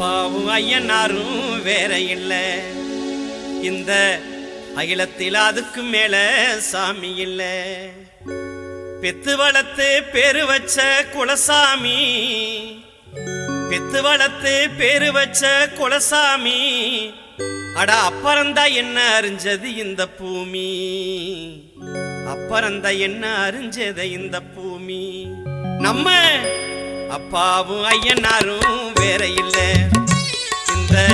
அப்பாவும் ஐயனாரும் வேற இல்லை. இந்த அகிலத்தில் அதுக்கு மேல சாமி இல்லை. பெத்து வளர்த்து பேரு வச்ச குலசாமி பெத்து வளர்த்து பேரு வச்ச குலசாமி அட அப்பறந்தா என்ன அறிஞ்சது இந்த பூமி? அப்பறந்தா என்ன அறிஞ்சது இந்த பூமி? நம்ம அப்பாவும் ஐயனாரும் வேற இல்லை. இந்த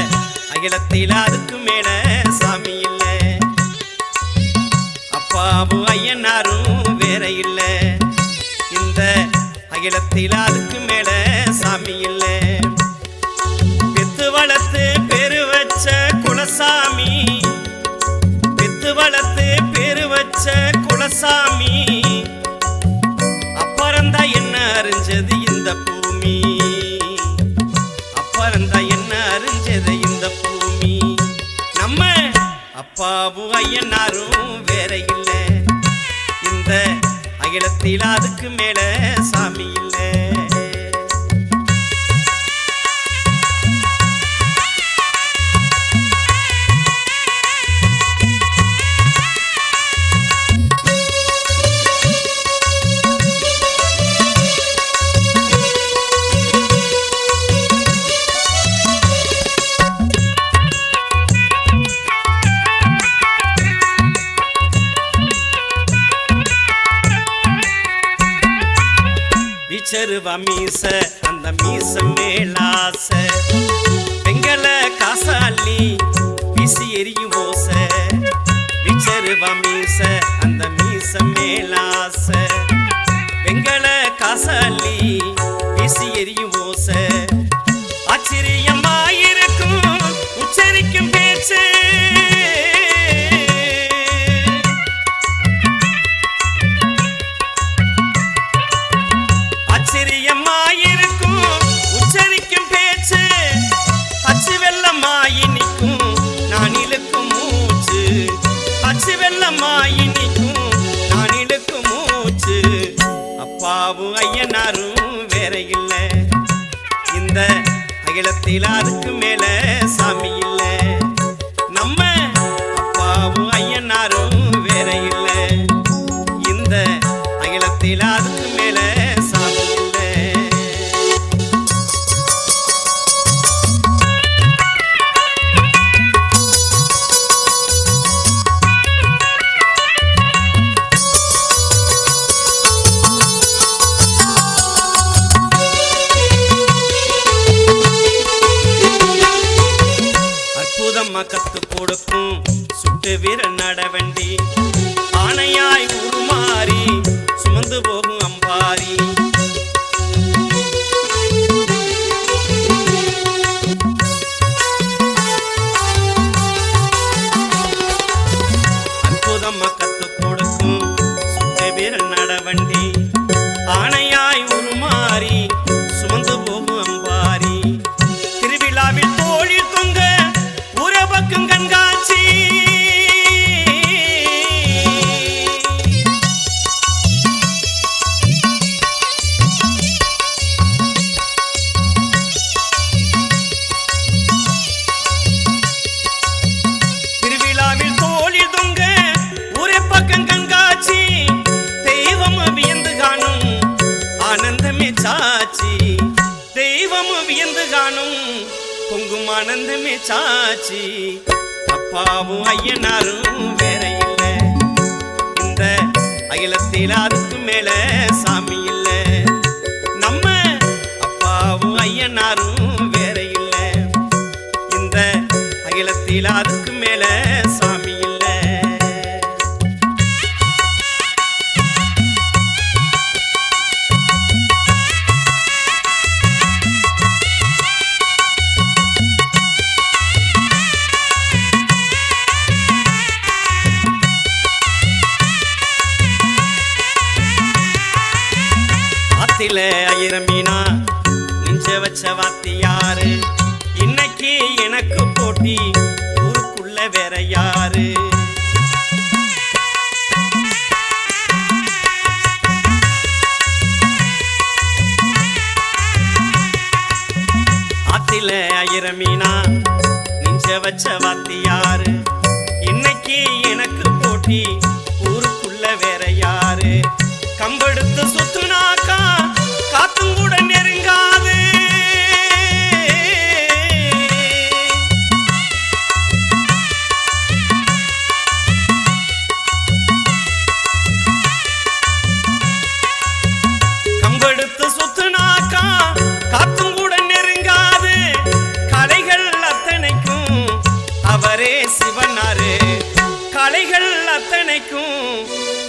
அகிலத்தில் அதுக்கு மேல சாமி இல்லை. அப்பாவும் ஐயனாரும் வேற இல்லை. இந்த அகிலத்தில் அதுக்கு மேல சாமி இல்லை. அப்பாவும் வேற இல்ல. இந்த அகிலத்தில் அதுக்கு மேல சாமி இல்லை மீச அந்த மீச மேலாச. யாரும் வேற இல்ல. இந்த அகிலத்தில் அதுக்கு மேல அற்புதமா கத்து கொடுக்கும். சுட்டு வீரன் நடவண்டி. ஆணையாய் உருமாறி. சுமந்து போகும் அம்பாரி. ஆனந்தமே சாட்சி அப்பாவும் ஐயனாரும் வேற இல்ல. இந்த அகிலத்தில் அதுக்கு மேல சாமி இல்லை. ஆத்தில ஆயிரம் நெஞ்ச வச்ச வாத்தியாரு இன்னைக்கு எனக்கு போட்டி ஊருக்குள்ள வேற யாரு? ஆத்தில ஐரமீனா மீனா நெஞ்ச வச்ச வாத்தி யாரு? இன்னைக்கு எனக்கு போட்டி ஊருக்குள்ள வேற யாரு? கம்பெடுத்து சுத்துனாக்கா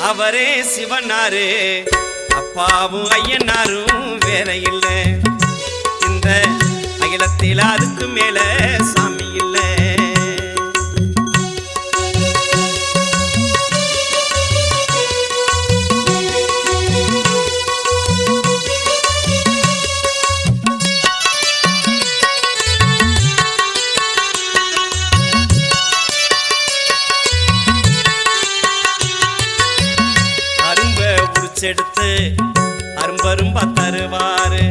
அவரே சிவனாரு. அப்பாவும் ஐயனாரும் வேற இல்லை. இந்த அகிலத்தில் அதுக்கு மேல உரிச்செடுத்து அரும்பரும்பா தருவாரு.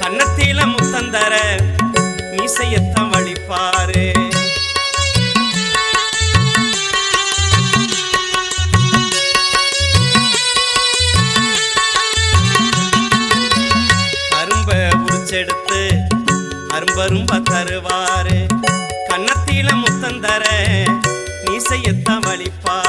கண்ணத்தில முத்தந்தர மீசையத்தான் வழிப்பாரு அரும்ப உரிச்செடுத்து அரும்பரும்பா தருவாரு. கண்ணத்தில முத்தந்தர மீசையத்தான் வழிப்பாரு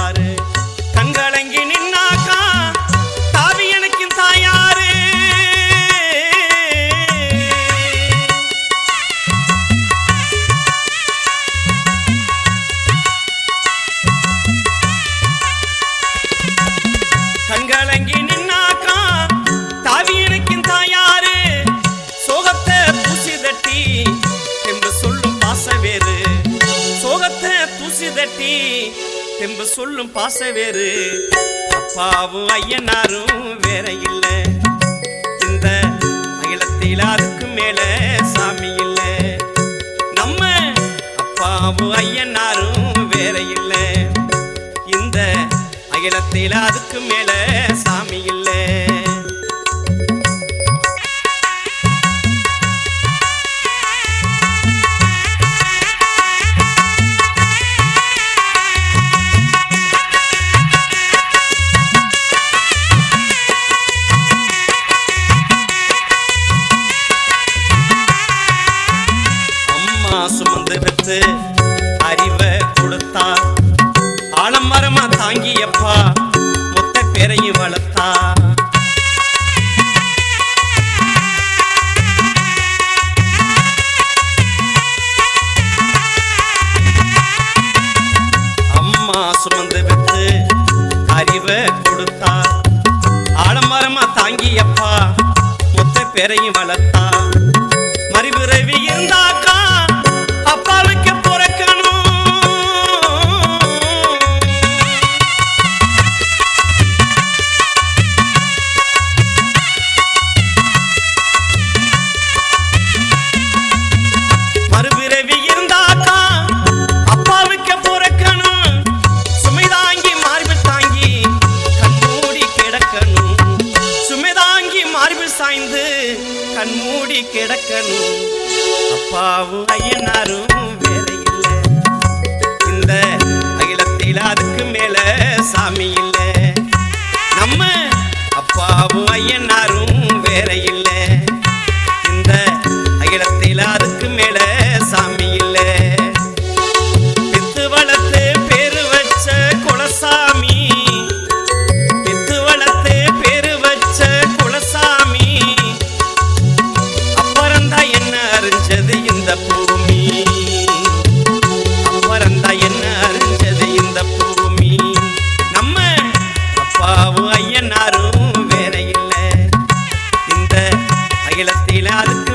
தெம்பு சொல்லும் பாசவேறு அப்பாவும் ஐயனாரும் வேற இல்ல இந்த அகிலத்தில் அதுக்கு மேல சாமி இல்ல. நம்ம அப்பாவும் ஐயனாரும் வேற இல்ல இந்த அகிலத்தில் அதுக்கு மேல சாமி இல்லை. பேரையும் வளர்த்தான் மறுபிறவி இருந்தாக்கா அகிலத்திலே அது